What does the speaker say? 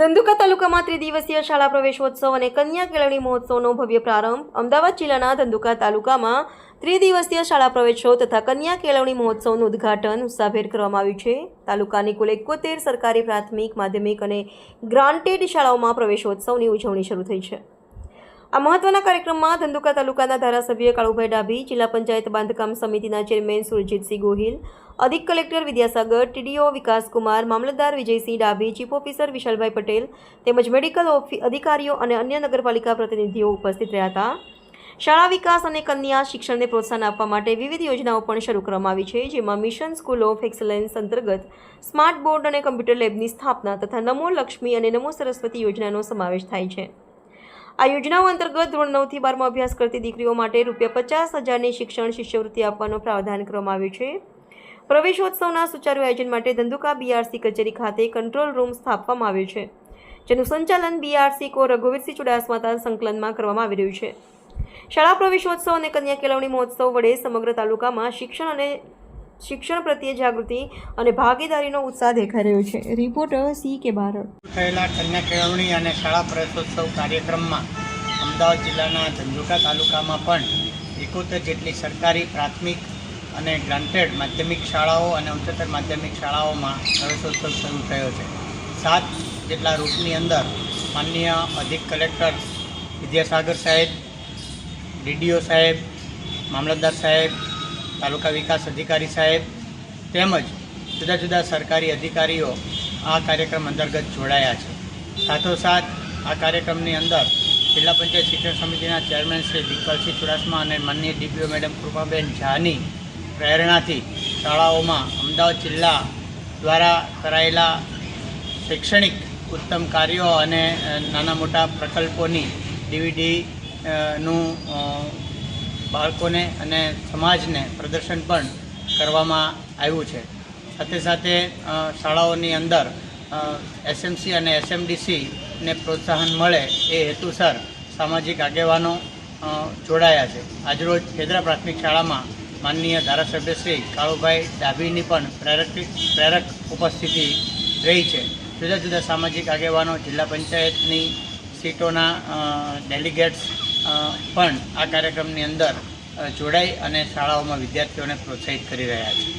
ધંધુકા તાલુકામાં ત્રિદિવસીય શાળા પ્રવેશોત્સવ અને કન્યા કેળવણી મહોત્સવનો ભવ્ય પ્રારંભ અમદાવાદ જિલ્લાના ધંધુકા તાલુકામાં ત્રિદિવસીય શાળા પ્રવેશો તથા કન્યા કેળવણી મહોત્સવનું ઉદ્ઘાટન ઉત્સાહભેર કરવામાં આવ્યું છે. તાલુકાની કુલ એકોતેર સરકારી પ્રાથમિક, માધ્યમિક અને ગ્રાન્ટેડ શાળાઓમાં પ્રવેશોત્સવની ઉજવણી શરૂ થઈ છે. આ મહત્વના કાર્યક્રમમાં ધંધુકા તાલુકાના ધારાસભ્ય કાળુભાઈ ડાભી, જિલ્લા પંચાયત બાંધકામ સમિતિના ચેરમેન સુરજીતસિંહ ગોહિલ, અધિક કલેક્ટર વિદ્યાસાગર, ટીડીઓ વિકાસકુમાર મામલતદાર વિજયસિંહ ડાભી, ચીફ ઓફિસર વિશાલભાઈ પટેલ તેમજ મેડિકલ અધિકારીઓ અને અન્ય નગરપાલિકા પ્રતિનિધિઓ ઉપસ્થિત રહ્યા હતા. શાળા વિકાસ અને કન્યા શિક્ષણને પ્રોત્સાહન આપવા માટે વિવિધ યોજનાઓ પણ શરૂ કરવામાં આવી છે, જેમાં મિશન સ્કૂલ ઓફ એક્સલન્સ અંતર્ગત સ્માર્ટ બોર્ડ અને કમ્પ્યુટર લેબની સ્થાપના તથા નમો લક્ષ્મી અને નમો સરસ્વતી યોજનાનો સમાવેશ થાય છે. આ યોજનાઓ અંતર્ગત ધોરણ નવથી બારમાં અભ્યાસ કરતી દીકરીઓ માટે રૂપિયા પચાસ હજારની શિક્ષણ શિષ્યવૃત્તિ આપવાનો પ્રાવધાન કરવામાં આવ્યું છે. પ્રવેશોત્સવના સુચારુ આયોજન માટે ધંધુકા બીઆરસી કચેરી ખાતે કંટ્રોલ રૂમ સ્થાપવામાં આવ્યો છે, જેનું સંચાલન બીઆરસી કો રઘુવીરસિંહ ચુડાસમાતા સંકલનમાં કરવામાં આવી રહ્યું છે. શાળા પ્રવેશોત્સવ અને કન્યા કેળવણી મહોત્સવ વડે સમગ્ર તાલુકામાં શિક્ષણ અને શિક્ષણ પ્રત્યે જાગૃતિ અને ભાગીદારીનો ઉત્સાહ દેખાઈ રહ્યો છે. રિપોર્ટર સી કે બારડ. થયેલા કન્યા કેળવણી અને શાળા પ્રવેશોત્સવ કાર્યક્રમમાં અમદાવાદ જિલ્લાના ધંધુકા તાલુકામાં પણ એકોતેર જેટલી સરકારી પ્રાથમિક અને ગ્રાન્ટેડ માધ્યમિક શાળાઓ અને ઉચ્ચતર માધ્યમિક શાળાઓમાં પ્રવેશોત્સવ શરૂ થયો છે. સાત જેટલા રૂટની અંદર માનનીય અધિક કલેક્ટર વિદ્યાસાગર સાહેબ, ડીડીઓ સાહેબ, મામલતદાર સાહેબ તાલુકા વિકાસ અધિકારી સાહેબ તેમજ જુદા જુદા સરકારી અધિકારીઓ આ કાર્યક્રમ અંતર્ગત જોડાયા છે. સાથોસાથ આ કાર્યક્રમની અંદર જિલ્લા પંચાયત શિક્ષણ સમિતિના ચેરમેન શ્રી દીપકસિંહ ચુડાસમા અને માનનીય ડીપીઓ મેડમ કૃપાબેન ઝાની પ્રેરણાથી શાળાઓમાં અમદાવાદ જિલ્લા દ્વારા કરાયેલા શૈક્ષણિક ઉત્તમ કાર્યો અને નાના મોટા પ્રકલ્પોની ડીવીડી નું બાળકોને અને સમાજને પ્રદર્શન પણ કરવામાં આવ્યું છે. સાથે સાથે શાળાઓની અંદર એસએમસી અને એસએમડીસીને પ્રોત્સાહન મળે એ હેતુસર સામાજિક આગેવાનો જોડાયા છે. આજરોજ ખેદરા પ્રાથમિક શાળામાં માનનીય ધારાસભ્ય શ્રી કાળુભાઈ ડાભીની પણ પ્રેરક પ્રેરક ઉપસ્થિતિ રહી છે. જુદા જુદા સામાજિક આગેવાનો, જિલ્લા પંચાયતની સીટોના ડેલિગેટ્સ પણ આ કાર્યક્રમની અંદર જોડાઈ અને શાળાઓમાં વિદ્યાર્થીઓને પ્રોત્સાહિત કરી રહ્યા છે.